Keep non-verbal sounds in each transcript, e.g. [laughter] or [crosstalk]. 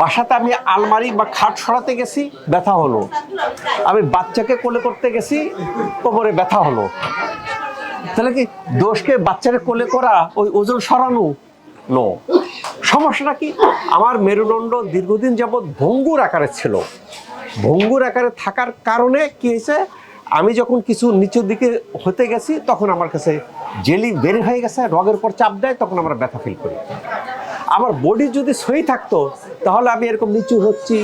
বাসাতে আমি আলমারি বা খাট সরাতে গেছি, ব্যথা হলো। আমি বাচ্চাকে কোলে করতে গেছি, কোমরে ব্যথা হলো। তাহলে কি দোষকে বাচ্চাকে কোলে করা ওই ওজন সরানো? নো সমস্যাটা কি? আমার মেরুদণ্ড দীর্ঘদিন যাবৎ ভঙ্গুর আকারে ছিল। ভঙ্গুর আকারে থাকার কারণে কি হয়েছে? আমি যখন কিছু নিচের দিকে হতে গেছি, তখন আমার কাছে জেলি বের হয়ে গেছে, রগের পর চাপ দেয়, তখন আমরা ব্যথা ফিল করি। আমার বডি যদি সই থাকতো, তাহলে আমি এরকম নিচু হচ্ছি,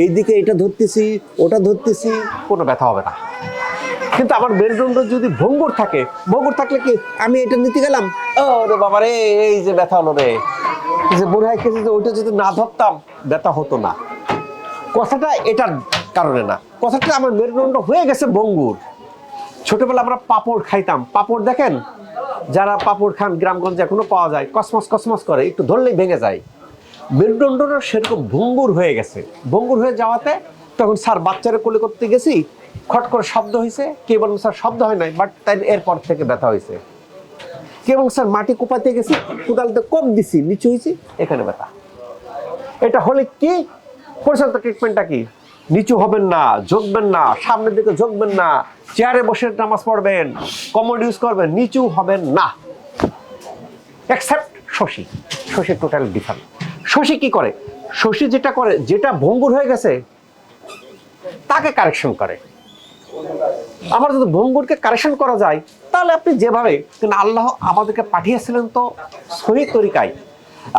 এইদিকে এটা ধরতেছি, ওটা ধরতেছি, কোনো ব্যথা হবে না। কিন্তু আমার মেরুদণ্ড যদি ভঙ্গুর থাকে, ভঙ্গুর থাকলে কি আমি এটা নিতে গেলাম? ও রে বাবা রে, এই যে ব্যথা হলো রে। যে মনে হয় কিছু যে ওইটা যদি না ধরতাম, ব্যথা হতো না। কথাটা এটার কারণে না। কথাটা আমার মেরুদণ্ড হয়ে গেছে ভঙ্গুর। ছোটবেলা আমরা পাপড় খাইতাম। পাপড় দেখেন? যারা পাপড় খান গ্রামগঞ্জে এখনও পাওয়া যায়, কসমস কসমস করে, একটু ধরলেই ভেঙে যায়। মেরুদণ্ডটা সেরকম ভঙ্গুর হয়ে গেছে। ভঙ্গুর হয়ে যাওয়াতে তখন স্যার বাচ্চারা কোলে করতে গেছি, খট করে শব্দ হয়েছে। কে বলুন স্যার, শব্দ হয় নাই বাট তাই এরপর থেকে ব্যথা হয়েছে। কে বলুন স্যার, মাটি কোপাতে গেছি, কোদালতে কম দিছি, নিচু হয়েছি, এখানে ব্যথা। এটা হলে কি? পরিচালিত ট্রিটমেন্টটা কি? নিচু হবেন না, ঝুঁকবেন না, সামনের দিকে ঝুঁকবেন না, চেয়ারে বসে নামাজ পড়বেন কমোড ইউজ করবেন, নিচু হবেন না। Except Shashi Shashi total different Shashi কি করে? শশী যেটা করে, যেটা ভঙ্গুর হয়ে গেছে, তাকে কারেকশন করে। আমার যদি ভঙ্গুরকে কারেকশন করা যায়, তাহলে আপনি যেভাবে, কিন্তু আল্লাহ আমাদেরকে পাঠিয়েছিলেন তো সহি তরিকায়।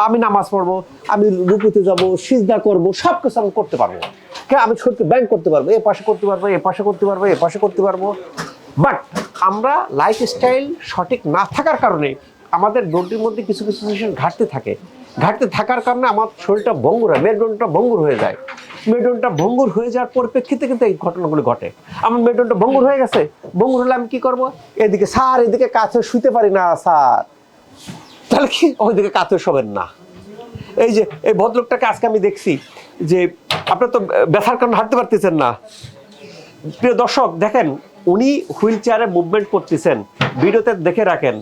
আমি নামাজ পড়ব, আমি রুকুতে যাব, সিজদা করব সব কিছু আমি করতে পারব। আমি শরীরকে ব্যাংক করতে পারব, এ পাশে করতে পারব, এ পাশে করতে পারব, এ পাশে করতে পারব। বাট আমরা লাইফস্টাইল সঠিক না থাকার কারণে আমাদের বডির মধ্যে কিছু কিছু জিনিসের ঘাটতি থাকে। ঘাটতে থাকার কারণে আমার শরীরটা ভঙ্গুর হয়, মেরুদণ্ডটা ভঙ্গুর হয়ে যায়। মেরুদণ্ডটা ভঙ্গুর হয়ে যাওয়ার পরিপ্রেক্ষিতে কিন্তু এই ঘটনাগুলো ঘটে। আমার মেরুদণ্ডটা ভঙ্গুর হয়ে গেছে, ভঙ্গুর হলে আমি কী করব? এদিকে স্যার, এদিকে কাছে শুইতে পারি না, স্যার। তাহলে কি? ওইদিকে কাতে শোবেন না। এই যে, এই ভদ্রলোকটাকে আজকে আমি দেখছি। যে আপনার তো ব্যথার কারণে হাঁটতে পারতেছেন না। প্রিয় দর্শক, দেখেন, উনি হুইল চেয়ারে মুভমেন্ট করতেছেন। ভিডিওতে দেখে রাখেন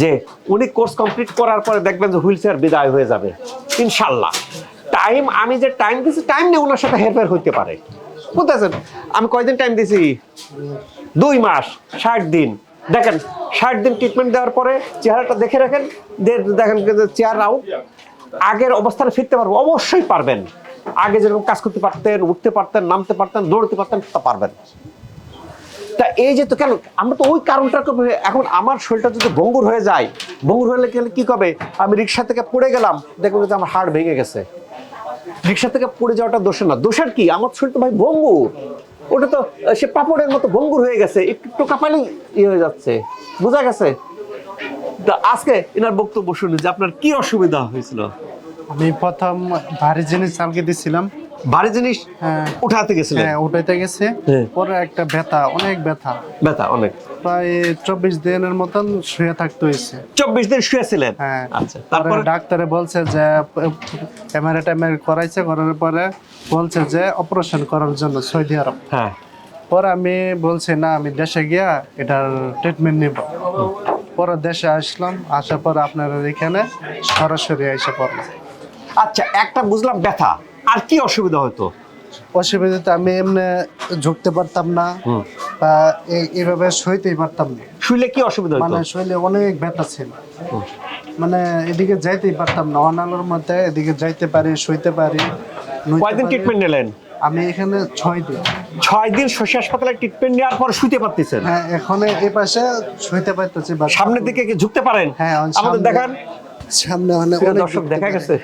যে উনি কোর্স কমপ্লিট করার পরে দেখবেন যে হুইল চেয়ার বিদায় হয়ে যাবে। ইনশাল্লাহ টাইম আমি যে টাইম দিয়েছি টাইম নিয়ে ওনার সাথে হেরফের হইতে পারে। বুঝতেছেন? আমি কয়দিন টাইম দিয়েছি দুই মাস, ষাট দিন। দেখেন, ষাট দিন ট্রিটমেন্ট দেওয়ার পরে চেহারাটা দেখে রাখেন দেখেন চেয়ার আউট আগের অবস্থানে ফিরতে পারব। অবশ্যই পারবেন। আগে যেরকম কাজ করতে পারতেন, উঠতে পারতেন, নামতে পারতেন, দৌড়তে পারতেন, তা পারবেন। তা এই যে তো কেন, আমরা তো ওই কারণটা এখন আমার শরীরটা যদি ভঙ্গুর হয়ে যায় ভঙ্গুর হলে গেলে কি কবে? আমি রিক্সা থেকে পড়ে গেলাম দেখব যে আমার হাড় ভেঙে গেছে। রিক্সা থেকে পড়ে যাওয়াটা দোষের না। দোষের কি? আমার শরীর তো ভাই ভঙ্গুর ওটা তো, সে পাপড়ের মতো ভঙ্গুর হয়ে গেছে। একটু কাপালেই ইয়ে হয়ে যাচ্ছে। বোঝা গেছে? আজকে এনার বক্তব্য শুনি যে আপনার কি অসুবিধা হয়েছিল? আমি প্রথম ভারী জিনিস চালকে দিছিলাম। ভারী জিনিস হ্যাঁ। উঠাতে গেছিলেন? হ্যাঁ উঠাইতে গেছে। হ্যাঁ। পরে একটা ব্যথা অনেক ব্যথা। ব্যথা অনেক। প্রায় চব্বিশ দিনের মতন শুয়ে থাকতে হয়েছে। চব্বিশ দিন শুয়েছিলেন? হ্যাঁ। আচ্ছা তারপরে? ডাক্তারে বলছে যে এমআরআই টেমআরআই করাইছে করার পরে বলছে যে অপারেশন করার জন্য সৌদি আরব। হ্যাঁ। পরে আমি বলছি না আমি দেশে গিয়া এটার ট্রিটমেন্ট নিব। পরে দেশে আসলাম আসার পর আপনার এখানে সরাসরি এসে পড়লাম। আচ্ছা একটা বুঝলাম ব্যথা। আর কি অসুবিধা হতো? অসুবিধাতে আমি এমনি ঝুঁকতে পারতাম না বা এই- এইভাবে সইতেই পারতাম না। শুইলে কি অসুবিধা হতো? মানে শরীরে অনেক ব্যথা ছিল। মানে এদিকে যাইতেই পারতাম না অনালোর মধ্যে এদিকে যাইতে পারি শুইতে পারি কয়দিন ট্রিটমেন্ট নিলেন? আমি এখানে ছয় দিন। ছয় দিন শশী হাসপাতালে ট্রিটমেন্ট নেওয়ার পর শুতে পারতেছেন? হ্যাঁ এখন এই পাশে শুইতে পারতেছি বা সামনের দিকে কি ঝুঁকতে পারেন? হ্যাঁ, আমাদের দেখান। সামনে মানে অনেক দর্শক দেখা গেছে।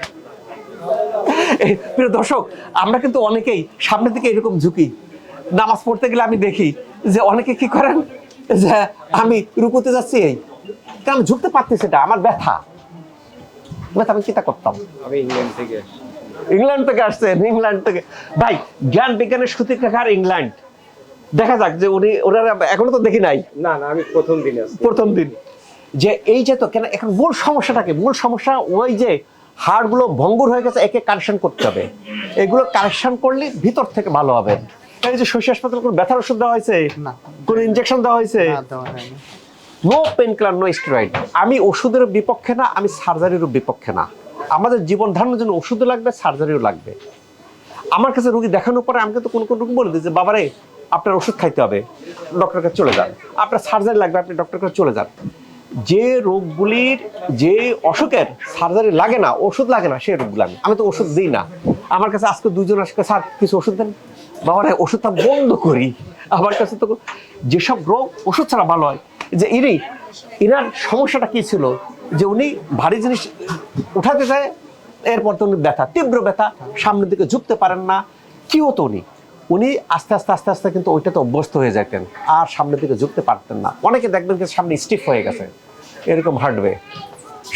প্রিয় দর্শক আমরা কিন্তু অনেকেই সামনের দিকে এরকম ঝুঁকি। নামাজ পড়তে গেলে আমি দেখি যে অনেকে কি করেন? যে আমি রুকুতে যাচ্ছি এই কারণ ঝুঁকতে পারতেছি এটা আমার ব্যথা। ব্যথা আমি চিন্তা করতাম। আমি ইংল্যান্ড থেকে। ইংল্যান্ড থেকে আসছেন ইংল্যান্ড থেকে। ভাই জ্ঞান বিজ্ঞানের সূতিকার ইংল্যান্ড। দেখা যাক যে উনি ওনারা এখনও তো দেখি নাই। না না আমি প্রথম দিনে প্রথম দিন। যে এই যে তো কেন এখন মূল সমস্যাটাকে মূল সমস্যা ওই যে হাড়গুলো ভঙ্গুর হয়ে গেছে একে কারেকশন করতে হবে। এগুলো কারেকশন করলে ভিতর থেকে ভালো হবে। এই যে শশী হাসপাতালে কোনো ব্যথার ওষুধ দেওয়া হয়েছে? না। কোনো ইনজেকশন দেওয়া হয়েছে? না, দেওয়া হয়নি। No painkiller no steroid আমি ওষুধের বিপক্ষে না আমি সার্জারিরও বিপক্ষে না। আমাদের জীবন ধারণের জন্য ওষুধও লাগবে সার্জারিও লাগবে। আমার কাছে রুগী দেখানোর পরে আমাকে তো কোনো কোনো রুগী বলে দিই যে, বাবারে, আপনার ওষুধ খাইতে হবে ডক্টরের কাছে চলে যান। আপনার সার্জারি লাগবে, আপনি ডক্টরের কাছে চলে যান। যে রোগগুলির, যে অসুখের সার্জারি লাগে না, ওষুধ লাগে না, সেই রোগগুলো আমি আমি তো ওষুধ দিই না। আমার কাছে আজকে দুজন আসকে স্যার, কিছু ওষুধ দেন? বাবারে, ওষুধটা বন্ধ করি। আমার কাছে তো যেসব রোগ, ওষুধ ছাড়া ভালো হয়। যে ইনি ইনার সমস্যাটা কি ছিল? যে উনি ভারী জিনিস উঠাতে যায় এরপর তো উনি ব্যথা, তীব্র ব্যথা, সামনের দিকে ঝুঁকতে পারেন না। কি হতো উনি? উনি আস্তে আস্তে আস্তে আস্তে কিন্তু ওইটাতে অভ্যস্ত হয়ে যেতেন আর সামনের দিকে ঝুঁকতে পারতেন না। অনেকে দেখবেন যে সামনে স্টিফ হয়ে গেছে, এরকম হাঁটবে,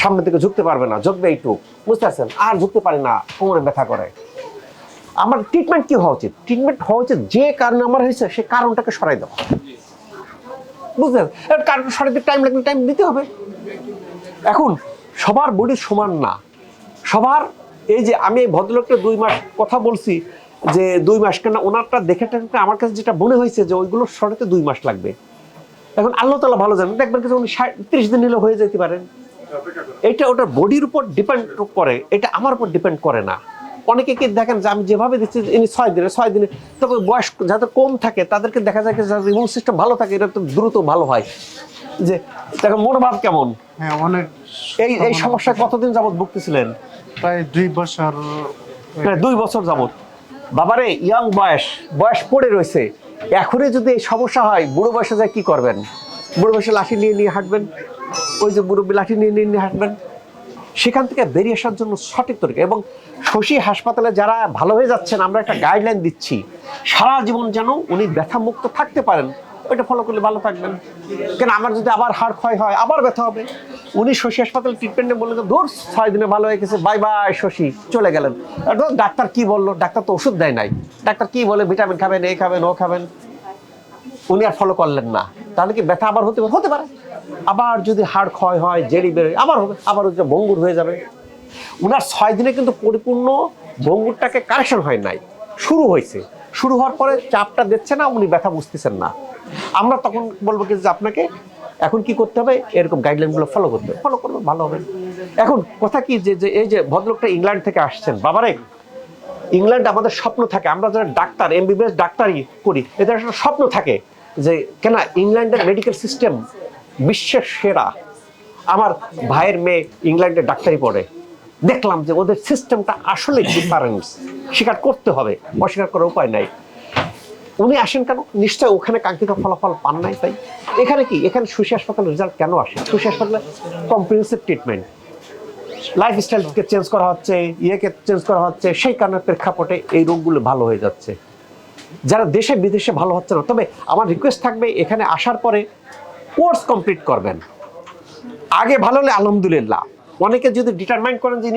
সামনের দিকে ঝুঁকতে পারবে না, ঝুঁকবে এইটুক বুঝতে পারছেন? আর ঝুঁকতে পারি না, কোমরে ব্যথা করে। আমার ট্রিটমেন্ট কি হওয়া উচিত? ট্রিটমেন্ট হওয়া উচিত যে কারণে আমার হয়েছে, সে কারণটাকে সরাই দেওয়া। বুঝলেন? কারণ সরাইতে টাইম লাগলে টাইম দিতে হবে। এখন সবার বডি সমান না। সবার এই যে আমি ভদ্রলোকটা দুই মাস কথা বলছি যে দুই মাস কেন ওনারটা দেখে আমার কাছে যেটা মনে হয়েছে যে ওইগুলো সরাতে দুই মাস লাগবে। এখন আল্লাহ তালা ভালো জানেন, দেখবেন কিছু উনি ত্রিশ দিন নিলে হয়ে যেতে পারেন এটা ওটার বডির উপর ডিপেন্ড করে, এটা আমার উপর ডিপেন্ড করে না। অনেকে কি দেখেন যে আমি যেভাবে দিচ্ছি ইনি ছয় দিনে ছয় দিনে তবে বয়স যাদের কম থাকে তাদেরকে দেখা যায় যাদের ইমিউন সিস্টেম ভালো থাকে এটা তো দ্রুত ভালো হয়। যে দেখেন মনোভাব কেমন? হ্যাঁ অনেক এই এই সমস্যায় কতদিন যাবত ভুগতেছিলেন? প্রায় দুই বছর প্রায় দুই বছর যাবত বাবারে ইয়াং বয়স বয়স পড়ে রয়েছে। এখনই যদি এই সমস্যা হয় বুড়ো বয়সে যায় কি করবেন? বুড়ো বয়সে লাঠি নিয়ে নিয়ে হাঁটবেন? ওই যে বুড়ো লাঠি নিয়ে নিয়ে নিয়ে হাঁটবেন? সেখান থেকে বেরিয়ে আসার জন্য সঠিক তরিকা। এবং শশী হাসপাতালে যারা ভালো হয়ে যাচ্ছেন, আমরা একটা গাইডলাইন দিচ্ছি, সারা জীবন যেন উনি ব্যথা মুক্ত থাকতে পারেন। ওইটা ফলো করলে ভালো থাকবেন। কেন আমার যদি আবার হাড় ক্ষয় হয়, আবার ব্যথা হবে। উনি শশী হাসপাতাল ট্রিটমেন্টে বললেন ধুর, ছয় দিনে ভালো হয়ে গেছে বাই বাই শশী, চলে গেলেন। ডাক্তার কি বলল? ডাক্তার তো ওষুধ দেয় নাই। ডাক্তার কি বলে? ভিটামিন খাবেন, এ খাবেন, ও খাবেন। উনি আর ফলো করলেন না। তাহলে কি ব্যথা আবার হতে পারে? হতে পারে। আবার যদি হাড় ক্ষয় হয়, জেরি বেরোয়, আবার হবে, আবার হচ্ছে ভঙ্গুর হয়ে যাবে। উনার ছয় দিনে কিন্তু পরিপূর্ণ ভঙ্গুরটাকে কারেকশন হয় নাই। শুরু হয়েছে। শুরু হওয়ার পরে চাপটা দিচ্ছে না, উনি ব্যথা বুঝতেছেন না। আমরা তখন বলব কি যে আপনাকে এখন কি করতে হবে? এরকম গাইডলাইনগুলো ফলো করতে ফলো করবে ভালো হবে। এখন কথা কি যে যে, এই যে ভদ্রলোকটা ইংল্যান্ড থেকে আসছেন, বাবারে, ইংল্যান্ড আমাদের স্বপ্ন থাকে। আমরা যারা ডাক্তার এমবিবিএস ডাক্তারই করি, এদের একটা স্বপ্ন থাকে। যে, কেন ইংল্যান্ডের মেডিকেল সিস্টেম বিশ্বের সেরা। আমার ভাইয়ের মেয়ে ইংল্যান্ডে ডাক্তারি পড়ে। দেখলাম যে ওদের সিস্টেমটা আসলে ডিফারেন্স স্বীকার করতে হবে, অস্বীকার করার উপায় নাই। উনি আসেন কেন? নিশ্চয় ওখানে কাঙ্ক্ষিত ফলাফল পান নাই তাই। এখানে কি? এখানে সুশী হাসপাতালের রেজাল্ট কেন আসে? সুশী হাসপাতালে কম্প্রিহেন্সিভ ট্রিটমেন্ট লাইফস্টাইলকে চেঞ্জ করা হচ্ছে, ইয়েকে চেঞ্জ করা হচ্ছে, সেই কারণে প্রেক্ষাপটে এই রোগগুলো ভালো হয়ে যাচ্ছে। যারা দেশে বিদেশে ভালো হচ্ছে না, তবে আমার রিকোয়েস্ট থাকবে এখানে আসার পরে কোর্স কমপ্লিট করবেন। আগে ভালো হলে আলহামদুলিল্লাহ। অনেকে যদি ডিটারমাইন করেন যে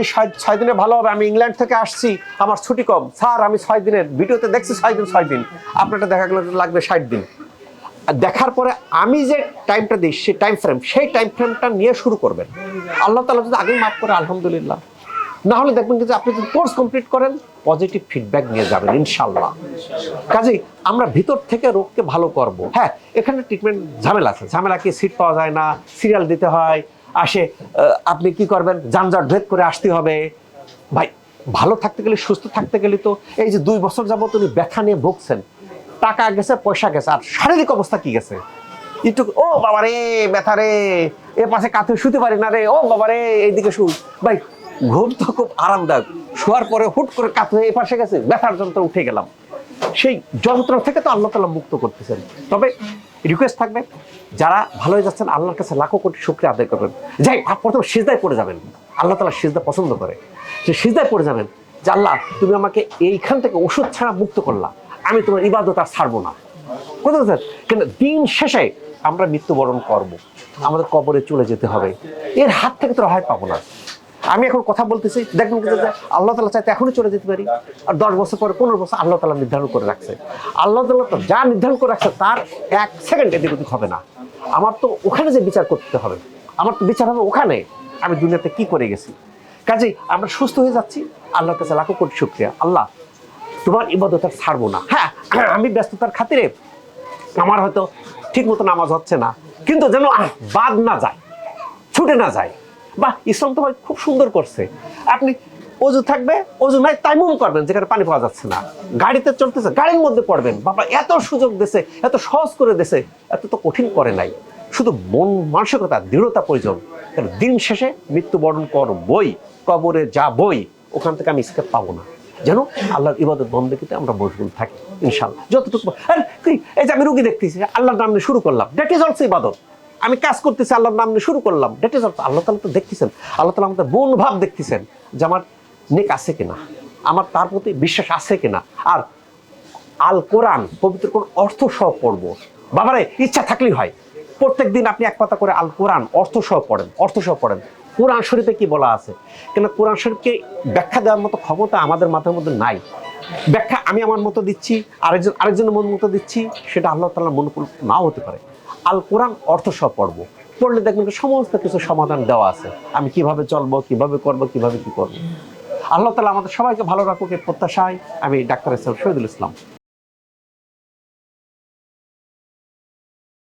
ছয় দিনে ভালো হবে, আমি ইংল্যান্ড থেকে আসছি, আমার ছুটি কম, স্যার, আমি ছয় দিনের ভিডিওতে দেখছি ছয় দিন ছয় দিন। আপনারটা দেখা গেলো লাগবে ষাট দিন। দেখার পরে আমি যে টাইমটা দিই সেই টাইম ফ্রেম সেই টাইম ফ্রেমটা নিয়ে শুরু করবেন। আল্লাহ তালা যদি আগেই মাফ করে, আলহামদুলিল্লাহ। না হলে দেখবেন কিন্তু আপনি যদি কোর্স কমপ্লিট করেন পজিটিভ ফিডব্যাক নিয়ে যাবেন ইনশাল্লাহ কাজেই আমরা ভিতর থেকে রোগকে ভালো করব। হ্যাঁ এখানে ট্রিটমেন্ট ঝামেলা আছে। ঝামেলা কি সিট পাওয়া যায় না সিরিয়াল দিতে হয়, আসে আপনি কি করবেন? যানজট ভেদ করে আসতে হবে। ভাই, ভালো থাকতে গেলে, সুস্থ থাকতে গেলে তো এই যে দুই বছর যাবত উনি ব্যথা নিয়ে ভুগছেন, টাকা গেছে, পয়সা গেছে, আর শারীরিক অবস্থা কি গেছে? একটু, ও বাবা রে ব্যথা রে, এ পাশে কাঁথে শুতে পারি না রে, ও বাবা রে এইদিকে শুই। ভাই ঘুম তো খুব আরামদায়ক। শোয়ার পরে হুট করে কাত হয়ে এ পাশে গেছে, ব্যথার যন্ত্র উঠে গেলাম। সেই যন্ত্র থেকে তো আল্লাহ তালা মুক্ত করতেছেন। তবে রিকোয়েস্ট থাকবে, যারা ভালো হয়ে যাচ্ছেন, আল্লাহর কাছে লাখো কোটি শুক্রিয়া আদায় করবেন। যাই প্রথম সিজদায় পড়ে যাবেন। আল্লাহ তালা সিজদা পছন্দ করে। সে সিজদায় পড়ে যাবেন যে, আল্লাহ, তুমি আমাকে এইখান থেকে ওষুধ ছাড়া মুক্ত করলা। আমি তোমার ইবাদত আর ছাড়বো না। কোথাও স্যার কিন্তু দিন শেষে আমরা মৃত্যুবরণ করব। আমাদের কবরে চলে যেতে হবে। এর হাত থেকে তো রেহাই পাবো না। আমি এখন কথা বলতেছি দেখবেন যে আল্লাহ তালা চাইতে এখনই চলে যেতে পারি। আর দশ বছর পরে পনেরো বছর আল্লাহ তালা নির্ধারণ করে রাখছে। আল্লাহ তালা তো যা নির্ধারণ করে রাখছে তার এক সেকেন্ড এদিক ওদিক হবে না। আমার তো ওখানে যে বিচার করতে হবে আমার তো বিচার হবে ওখানে। আমি দুনিয়াতে কি করে গেছি? কাজেই আমরা সুস্থ হয়ে যাচ্ছি আল্লাহর কাছে লাখো কোটি শুক্রিয়া। আল্লাহ তোমার ইবাদত আর ছাড়বো না। হ্যাঁ [clears throat] আমি ব্যস্ততার খাতিরে আমার হয়তো ঠিক মতো নামাজ হচ্ছে না। কিন্তু যেন বাদ না যায় ছুটে না যায়। বাহ, ইসলাম তো খুব সুন্দর করছে। আপনি অজু থাকবে, অজু নাই তাইমুম করবেন, যেখানে পানি পাওয়া যাচ্ছে না। গাড়িতে চলতেছে গাড়ির মধ্যে পড়বেন। বাবা এত সুযোগ দেছে, এত সহজ করে দেছে, এত তো কঠিন করে নাই। শুধু মন মানসিকতা, দৃঢ়তা প্রয়োজন। দিন শেষে মৃত্যুবরণ করবই, কবরে যাবই, ওখান থেকে আমি স্কেপ পাবো না। যেন আল্লাহর ইবাদত বন্দেকিতে আমরা মশগুল থাকি ইনশাল্লাহ যতটুকু এই যে আমি রুগী দেখতেছি, আল্লাহর নাম শুরু করলাম। ডেট ইজ অলসো ইবাদত আমি কাজ করতেছি, আল্লাহর নাম নিয়ে শুরু করলাম। ডেট ইজ আল্লাহ তালা তো দেখতেছেন। আল্লাহ তালা আমাদের মন ভাব দেখতেছেন যে আমার নেক আছে কিনা, আমার তার প্রতি বিশ্বাস আছে কিনা। আর আল কোরআন, পবিত্র কোন অর্থ সহ পড়ব। বাবারে, ইচ্ছা থাকলেই হয়। প্রত্যেক দিন আপনি এক পাতা করে আল কোরআন অর্থ সহ পড়েন, অর্থ সহ পড়েন। কোরআন শরীফে কি বলা আছে? কেন কোরআন শরীফকে ব্যাখ্যা দেওয়ার মতো ক্ষমতা আমাদের মাথার মধ্যে নাই। ব্যাখ্যা আমি আমার মতো দিচ্ছি, আরেকজন আরেকজনের মন মতো দিচ্ছি, সেটা আল্লাহ তাল্লাহ মনুকুল নাও হতে পারে। আল কোরআন অর্থ সব পড়লে দেখবেন সমস্ত কিছু সমাধান দেওয়া আছে। আমি কীভাবে চলবো, কীভাবে করব, কীভাবে কি করব। আল্লাহ তালা আমাদের সবাইকে ভালো রাখুক প্রত্যাশায় আমি ডাক্তার শহীদুল ইসলাম।